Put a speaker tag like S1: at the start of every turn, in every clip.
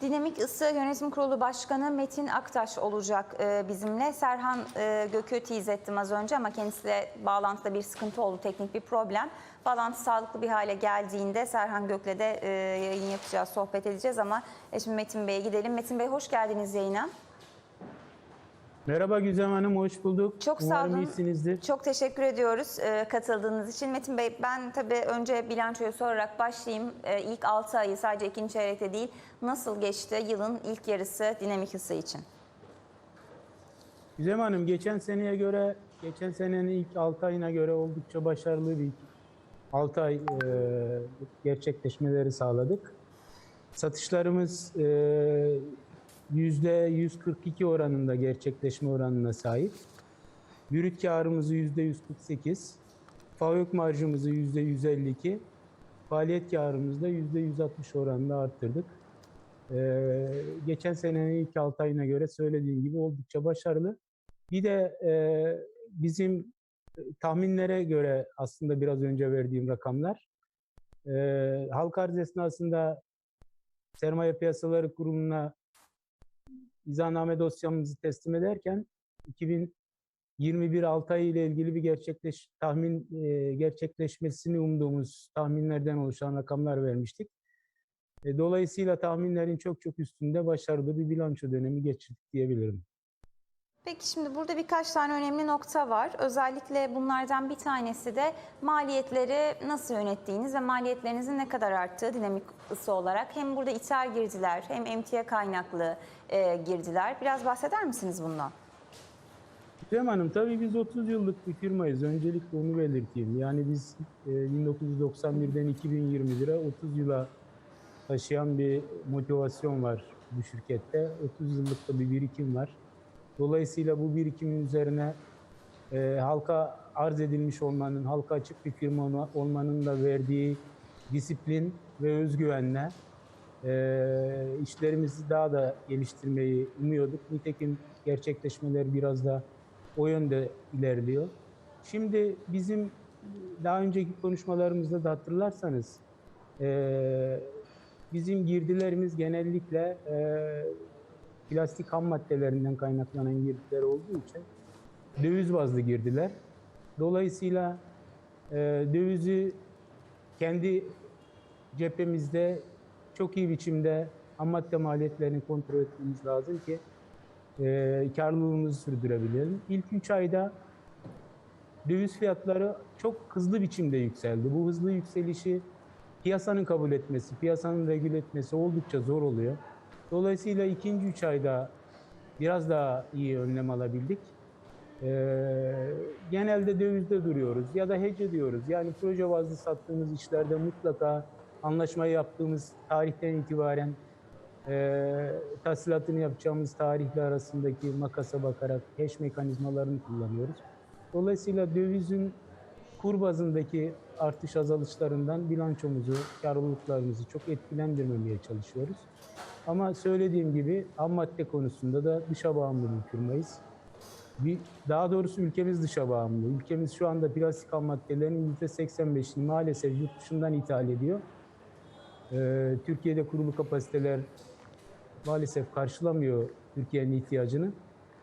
S1: Dinamik Isı Yönetim Kurulu Başkanı Metin Aktaş olacak e, bizimle. Serhan e, Gök'ü tease ettim az önce ama kendisiyle bağlantıda bir sıkıntı oldu, teknik bir problem. Bağlantı sağlıklı bir hale geldiğinde Serhan Gök'le de e, yayın yapacağız, sohbet edeceğiz ama şimdi Metin Bey'e gidelim. Metin Bey hoş geldiniz yayına.
S2: Merhaba Güzem Hanım, hoş bulduk.
S1: Çok sağ
S2: Umarım
S1: olun.
S2: iyisinizdir.
S1: Çok teşekkür ediyoruz e, katıldığınız için. Metin Bey ben tabii önce bilançoyu sorarak başlayayım. E, ilk 6 ayı sadece ikinci çeyrekte değil nasıl geçti yılın ilk yarısı dinamik ısı için?
S2: Güzem Hanım, geçen seneye göre, geçen senenin ilk 6 ayına göre oldukça başarılı bir 6 ay e, gerçekleşmeleri sağladık. Satışlarımız e, %142 oranında gerçekleşme oranına sahip. Brüt karımızı %148, fabrik marjımızı %152, faaliyet karımızı da %160 oranında arttırdık. Ee, geçen senenin ilk 6 ayına göre söylediğim gibi oldukça başarılı. Bir de e, bizim tahminlere göre aslında biraz önce verdiğim rakamlar e, halka arz esnasında Sermaye Piyasaları Kurumu'na izahname dosyamızı teslim ederken 2021 6 ayı ile ilgili bir gerçekleş tahmin e, gerçekleşmesini umduğumuz tahminlerden oluşan rakamlar vermiştik. E, Dolayısıyla tahminlerin çok çok üstünde başarılı bir bilanço dönemi geçirdik diyebilirim.
S1: Peki şimdi burada birkaç tane önemli nokta var. Özellikle bunlardan bir tanesi de maliyetleri nasıl yönettiğiniz ve maliyetlerinizin ne kadar arttığı dinamik ısı olarak. Hem burada ithal girdiler hem emtia kaynaklı e, girdiler. Biraz bahseder misiniz bundan?
S2: Cem Hanım tabii biz 30 yıllık bir firmayız. Öncelikle onu belirteyim. Yani biz e, 1991'den 2021'e 30 yıla taşıyan bir motivasyon var bu şirkette. 30 yıllık da bir birikim var. Dolayısıyla bu birikimin üzerine e, halka arz edilmiş olmanın, halka açık bir firma olma- olmanın da verdiği disiplin ve özgüvenle e, işlerimizi daha da geliştirmeyi umuyorduk. Nitekim gerçekleşmeler biraz da o yönde ilerliyor. Şimdi bizim daha önceki konuşmalarımızda da hatırlarsanız e, bizim girdilerimiz genellikle e, plastik ham maddelerinden kaynaklanan girdiler olduğu için döviz bazlı girdiler. Dolayısıyla e, dövizi kendi cephemizde çok iyi biçimde ham madde maliyetlerini kontrol etmemiz lazım ki e, karlılığımızı sürdürebilelim. İlk 3 ayda döviz fiyatları çok hızlı biçimde yükseldi. Bu hızlı yükselişi piyasanın kabul etmesi, piyasanın regüle etmesi oldukça zor oluyor. Dolayısıyla ikinci üç ayda biraz daha iyi önlem alabildik. Ee, genelde dövizde duruyoruz ya da hece diyoruz. Yani proje bazlı sattığımız işlerde mutlaka anlaşmayı yaptığımız tarihten itibaren e, tahsilatını yapacağımız tarihle arasındaki makasa bakarak hash mekanizmalarını kullanıyoruz. Dolayısıyla dövizin kur bazındaki artış azalışlarından bilançomuzu, karlılıklarımızı çok etkilendirmemeye çalışıyoruz. Ama söylediğim gibi ham madde konusunda da dışa bağımlı bir firmayız. Bir, daha doğrusu ülkemiz dışa bağımlı. Ülkemiz şu anda plastik ham maddelerinin %85'ini maalesef yurt dışından ithal ediyor. Ee, Türkiye'de kurulu kapasiteler maalesef karşılamıyor Türkiye'nin ihtiyacını.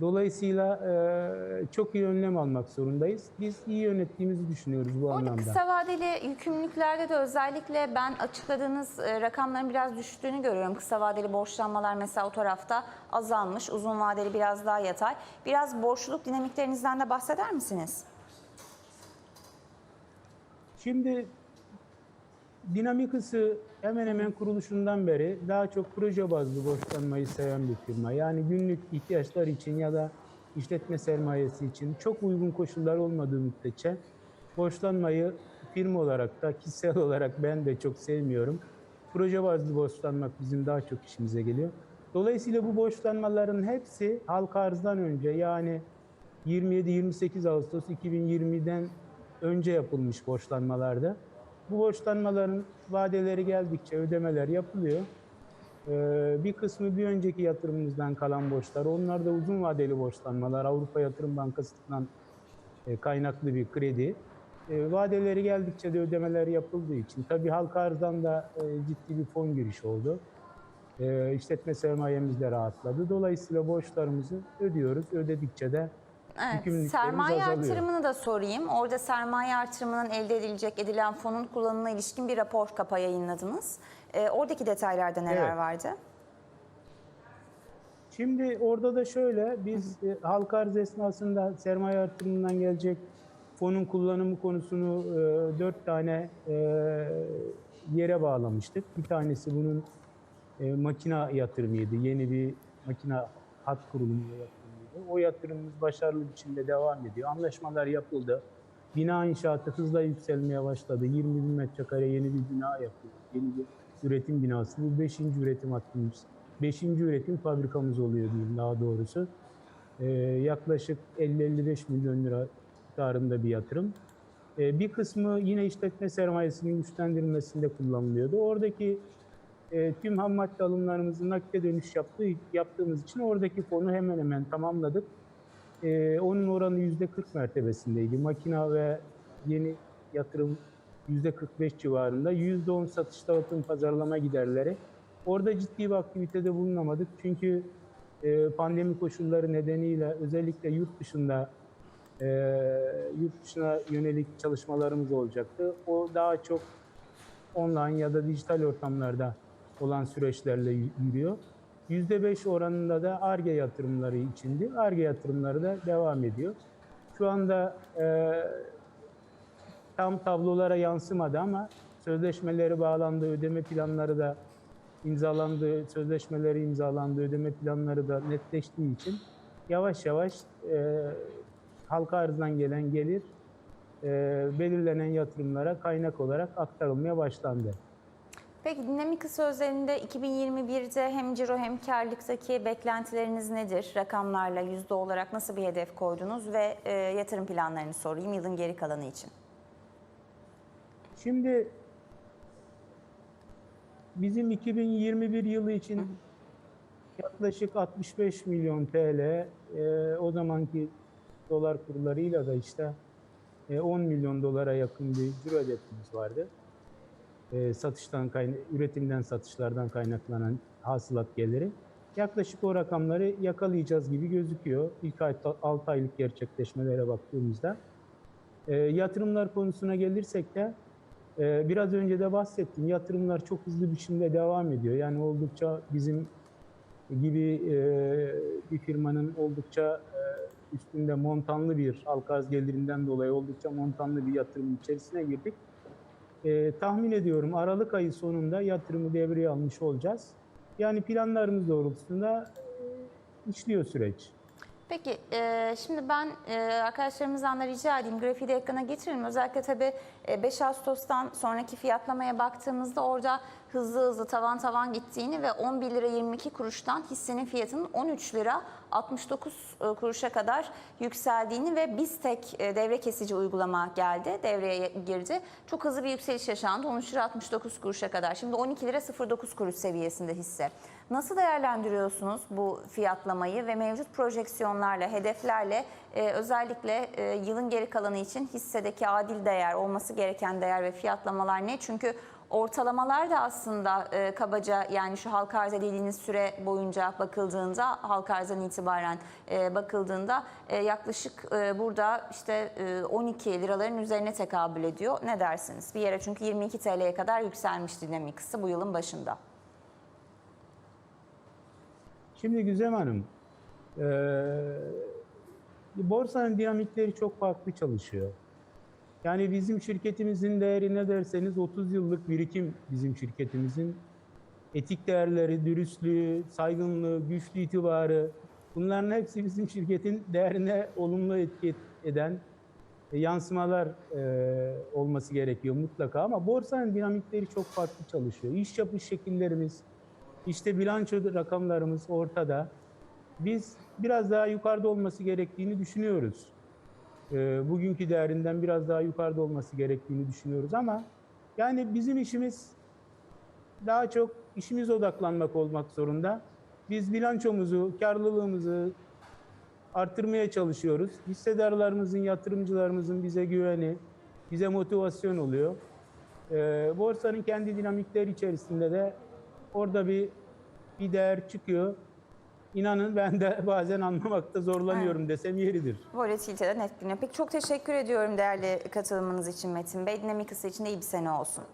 S2: Dolayısıyla e, çok iyi önlem almak zorundayız. Biz iyi yönettiğimizi düşünüyoruz bu
S1: Orada
S2: anlamda.
S1: kısa vadeli yükümlülüklerde de özellikle ben açıkladığınız rakamların biraz düştüğünü görüyorum. Kısa vadeli borçlanmalar mesela o tarafta azalmış. Uzun vadeli biraz daha yatay. Biraz borçluluk dinamiklerinizden de bahseder misiniz?
S2: Şimdi dinamik ısı hemen hemen kuruluşundan beri daha çok proje bazlı borçlanmayı seven bir firma. Yani günlük ihtiyaçlar için ya da işletme sermayesi için çok uygun koşullar olmadığı müddetçe borçlanmayı firma olarak da kişisel olarak ben de çok sevmiyorum. Proje bazlı borçlanmak bizim daha çok işimize geliyor. Dolayısıyla bu borçlanmaların hepsi halka arzdan önce yani 27-28 Ağustos 2020'den önce yapılmış borçlanmalarda. Bu borçlanmaların vadeleri geldikçe ödemeler yapılıyor. Ee, bir kısmı bir önceki yatırımımızdan kalan borçlar. Onlar da uzun vadeli borçlanmalar. Avrupa Yatırım Bankası'ndan e, kaynaklı bir kredi. E, vadeleri geldikçe de ödemeler yapıldığı için tabii halka arzdan da e, ciddi bir fon girişi oldu. işletme sermayemiz de rahatladı. Dolayısıyla borçlarımızı ödüyoruz. Ödedikçe de
S1: Evet, sermaye
S2: azalıyor.
S1: artırımını da sorayım. Orada sermaye artırımının elde edilecek edilen fonun kullanımına ilişkin bir rapor kapa yayınladınız. Ee, oradaki detaylarda neler
S2: Evet.
S1: vardı?
S2: Şimdi orada da şöyle, biz e, halka arz esnasında sermaye artırımından gelecek fonun kullanımı konusunu e, dört tane e, yere bağlamıştık. Bir tanesi bunun e, makina yatırımıydı. Yeni bir makina hat kurulumu yatırımıydı. O yatırımımız başarılı biçimde devam ediyor. Anlaşmalar yapıldı. Bina inşaatı hızla yükselmeye başladı. 20 bin metrekare yeni bir bina yapıyor. Yeni bir üretim binası. Bu beşinci üretim hattımız. Beşinci üretim fabrikamız oluyor diyeyim daha doğrusu. Ee, yaklaşık 50-55 milyon lira tutarında bir yatırım. Ee, bir kısmı yine işletme sermayesinin güçlendirilmesinde kullanılıyordu. Oradaki e, tüm ham madde alımlarımızı nakde dönüş yaptığı, yaptığımız için oradaki fonu hemen hemen tamamladık. Ee, onun oranı yüzde 40 mertebesindeydi. Makina ve yeni yatırım yüzde 45 civarında. Yüzde 10 satış dağıtım pazarlama giderleri. Orada ciddi bir aktivitede bulunamadık. Çünkü e, pandemi koşulları nedeniyle özellikle yurt dışında e, yurt dışına yönelik çalışmalarımız olacaktı. O daha çok online ya da dijital ortamlarda olan süreçlerle yürüyor. %5 oranında da ARGE yatırımları içindi. ARGE yatırımları da devam ediyor. Şu anda e, tam tablolara yansımadı ama sözleşmeleri bağlandı, ödeme planları da imzalandı, sözleşmeleri imzalandı, ödeme planları da netleştiği için yavaş yavaş e, halka arzdan gelen gelir e, belirlenen yatırımlara kaynak olarak aktarılmaya başlandı.
S1: Peki dinamik sözlerinde 2021'de hem ciro hem karlılıktaki beklentileriniz nedir? Rakamlarla yüzde olarak nasıl bir hedef koydunuz ve e, yatırım planlarını sorayım yılın geri kalanı için.
S2: Şimdi bizim 2021 yılı için yaklaşık 65 milyon TL e, o zamanki dolar kurlarıyla da işte e, 10 milyon dolara yakın bir ciro hedefimiz vardı. E, satıştan kayna üretimden satışlardan kaynaklanan hasılat geliri. Yaklaşık o rakamları yakalayacağız gibi gözüküyor. İlk ay, 6 aylık gerçekleşmelere baktığımızda. E, yatırımlar konusuna gelirsek de ee, Biraz önce de bahsettim. Yatırımlar çok hızlı biçimde devam ediyor. Yani oldukça bizim gibi e, bir firmanın oldukça e, üstünde montanlı bir halka gelirinden dolayı oldukça montanlı bir yatırım içerisine girdik. E, tahmin ediyorum Aralık ayı sonunda yatırımı devreye almış olacağız. Yani planlarımız doğrultusunda e, işliyor süreç.
S1: Peki e, şimdi ben e, arkadaşlarımızdan da rica edeyim grafiği de ekrana getirelim. Özellikle tabii e, 5 Ağustos'tan sonraki fiyatlamaya baktığımızda orada hızlı hızlı tavan tavan gittiğini ve 11 lira 22 kuruştan hissenin fiyatının 13 lira 69 kuruşa kadar yükseldiğini ve BizTek e, devre kesici uygulama geldi, devreye girdi. Çok hızlı bir yükseliş yaşandı 13 lira 69 kuruşa kadar. Şimdi 12 lira 09 kuruş seviyesinde hisse. Nasıl değerlendiriyorsunuz bu fiyatlamayı ve mevcut projeksiyonlarla, hedeflerle e, özellikle e, yılın geri kalanı için hissedeki adil değer, olması gereken değer ve fiyatlamalar ne? Çünkü ortalamalar da aslında e, kabaca yani şu halka arz edildiğiniz süre boyunca bakıldığında halka arzdan itibaren e, bakıldığında e, yaklaşık e, burada işte e, 12 liraların üzerine tekabül ediyor. Ne dersiniz? Bir yere çünkü 22 TL'ye kadar yükselmiş dinamikisi bu yılın başında.
S2: Şimdi Güzem Hanım, eee, borsanın dinamikleri çok farklı çalışıyor. Yani bizim şirketimizin değeri ne derseniz 30 yıllık birikim bizim şirketimizin. Etik değerleri, dürüstlüğü, saygınlığı, güçlü itibarı bunların hepsi bizim şirketin değerine olumlu etki eden e, yansımalar e, olması gerekiyor mutlaka ama borsanın dinamikleri çok farklı çalışıyor. İş yapış şekillerimiz, işte bilanço rakamlarımız ortada. Biz biraz daha yukarıda olması gerektiğini düşünüyoruz. E, bugünkü değerinden biraz daha yukarıda olması gerektiğini düşünüyoruz ama yani bizim işimiz daha çok işimiz odaklanmak olmak zorunda. Biz bilançomuzu, karlılığımızı arttırmaya çalışıyoruz. Hissedarlarımızın, yatırımcılarımızın bize güveni, bize motivasyon oluyor. Ee, borsanın kendi dinamikleri içerisinde de orada bir bir değer çıkıyor. İnanın ben de bazen anlamakta zorlanıyorum desem yeridir.
S1: Volatiliteden etkileniyor. Peki çok teşekkür ediyorum değerli katılımınız için Metin Bey. Dinamikası için de iyi bir sene olsun.